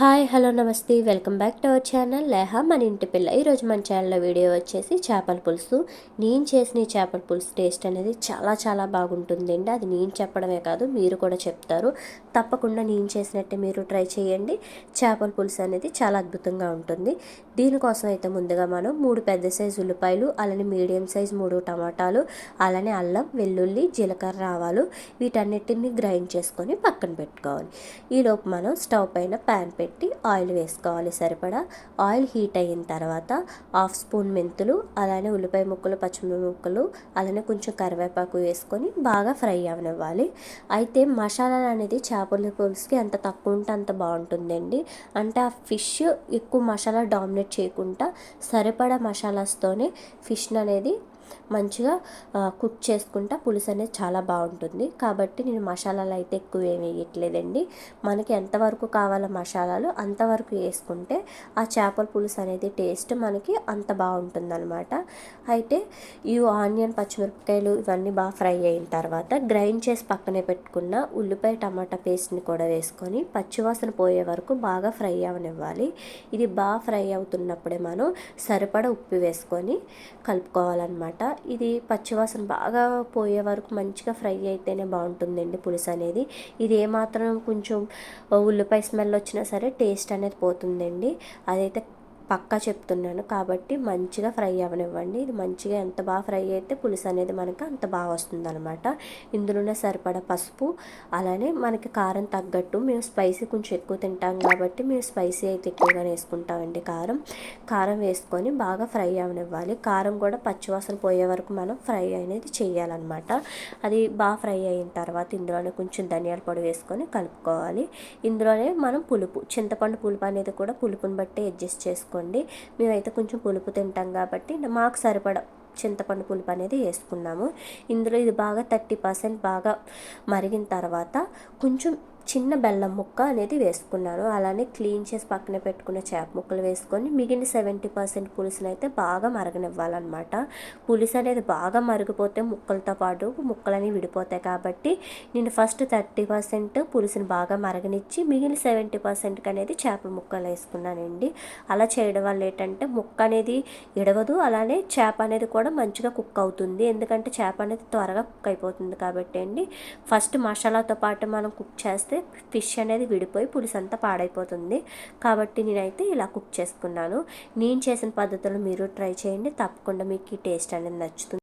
Hi hello నమస్తే. Welcome back to our channel. లేహ మన ఇంటి పిల్ల. ఈరోజు మన ఛానల్లో వీడియో వచ్చేసి చేపల పులుసు. నేను చేసిన చేపల పులుసు టేస్ట్ అనేది చాలా చాలా బాగుంటుందండి. అది నేను చెప్పడమే కాదు మీరు కూడా చెప్తారు. తప్పకుండా నేను చేసినట్టే మీరు ట్రై చేయండి. చేపల పులుసు అనేది చాలా అద్భుతంగా ఉంటుంది. దీనికోసం అయితే ముందుగా మనం మూడు పెద్ద సైజు ఉల్లిపాయలు అలానే మీడియం సైజు మూడు టమాటాలు అలానే అల్లం వెల్లుల్లి జీలకర్ర ఆవాలు వీటన్నిటిని గ్రైండ్ చేసుకొని పక్కన పెట్టుకోవాలి. ఈలోపు మనం స్టవ్ పైన ప్యాన్ పెట్టి పెట్టి ఆయిల్ వేసుకోవాలి సరిపడా. ఆయిల్ హీట్ అయిన తర్వాత హాఫ్ స్పూన్ మెంతులు అలానే ఉల్లిపాయ ముక్కలు పచ్చిమిరపకాయ ముక్కలు అలానే కొంచెం కరివేపాకు వేసుకొని బాగా ఫ్రై అవనివ్వాలి. అయితే మసాలాలు అనేది చేపల పులుసుకి ఎంత తక్కువ ఉంటే అంత బాగుంటుందండి. అంటే ఆ ఫిష్ ఎక్కువ మసాలా డామినేట్ చేయకుండా సరిపడా మసాలాస్తోనే ఫిష్ అనేది మంచిగా కుక్ చేసుకుంటా పులుసు అనేది చాలా బాగుంటుంది. కాబట్టి నేను మసాలాలు అయితే ఎక్కువ ఏమి వేయట్లేదండి. మనకి ఎంతవరకు కావాలో మసాలాలు అంతవరకు వేసుకుంటే ఆ చేపల పులుసు అనేది టేస్ట్ మనకి అంత బాగుంటుంది అనమాట అయితే ఈ ఆనియన్ పచ్చిమిరపకాయలు ఇవన్నీ బాగా ఫ్రై అయిన తర్వాత గ్రైండ్ చేసి పక్కనే పెట్టుకున్న ఉల్లిపాయ టమాటా పేస్ట్ని కూడా వేసుకొని పచ్చివాసన పోయే వరకు బాగా ఫ్రై అవనివ్వాలి. ఇది బాగా ఫ్రై అవుతున్నప్పుడే మనం సరిపడ ఉప్పు వేసుకొని కలుపుకోవాలన్నమాట. ఇది పచ్చివాసన బాగా పోయే వరకు మంచిగా ఫ్రై అయితేనే బాగుంటుందండి పులుసు అనేది. ఇది ఏమాత్రం కొంచెం ఉల్లిపాయ స్మెల్ వచ్చినా సరే టేస్ట్ అనేది పోతుందండి. అదైతే పక్కా చెప్తున్నాను. కాబట్టి మంచిగా ఫ్రై అవ్వనివ్వండి ఇది మంచిగా ఎంత బాగా ఫ్రై అయితే పులుసు అనేది మనకి అంత బాగా వస్తుంది అనమాట ఇందులోనే సరిపడా పసుపు అలానే మనకి కారం తగ్గట్టు మేము స్పైసీ కొంచెం ఎక్కువ తింటాం కాబట్టి మేము స్పైసీ అయితే ఎక్కువగా వేసుకుంటామండి కారం. కారం వేసుకొని బాగా ఫ్రై అవనివ్వాలి. కారం కూడా పచ్చివాసన పోయే వరకు మనం ఫ్రై అనేది చేయాలన్నమాట. అది బాగా ఫ్రై అయిన తర్వాత ఇందులోనే కొంచెం ధనియాల పొడి వేసుకొని కలుపుకోవాలి. ఇందులోనే మనం పులుపు చింతపండు పులుపు అనేది కూడా పులుపుని బట్టి అడ్జస్ట్ చేసుకోవాలి వేసుకోండి. మేమైతే కొంచెం పులుపు తింటాం కాబట్టి మాకు సరిపడ చింతపండు పులుపు అనేది వేసుకున్నాము. ఇందులో ఇది బాగా థర్టీ పర్సెంట్ బాగా మరిగిన తర్వాత కొంచెం చిన్న బెల్లం ముక్క అనేది వేసుకున్నాను. అలానే క్లీన్ చేసి పక్కన పెట్టుకున్న చేప ముక్కలు వేసుకొని మిగిలిన సెవెంటీ పర్సెంట్ పులుసుని అయితే బాగా మరగనివ్వాలన్నమాట. పులుసు అనేది బాగా మరిగిపోతే ముక్కలతో పాటు ముక్కలని విడిపోతాయి కాబట్టి నేను ఫస్ట్ థర్టీ పర్సెంట్ పులుసుని బాగా మరగనిచ్చి మిగిలిన సెవెంటీ పర్సెంట్కి అనేది చేపల ముక్కలు వేసుకున్నానండి. అలా చేయడం వల్ల ఏంటంటే ముక్క అనేది ఇడవదు. అలానే చేప అనేది కూడా మంచిగా కుక్ అవుతుంది. ఎందుకంటే చేప అనేది త్వరగా కుక్ అయిపోతుంది కాబట్టి అండి. ఫస్ట్ మసాలాతో పాటు మనం కుక్ చేస్తే ఫిష్ అనేది విడిపోయి పులుసు అంతా పాడైపోతుంది. కాబట్టి నేనైతే ఇలా కుక్ చేసుకున్నాను. నేను చేసిన పద్ధతులు మీరు ట్రై చేయండి. తప్పకుండా మీకు ఈ టేస్ట్ అనేది నచ్చుతుంది.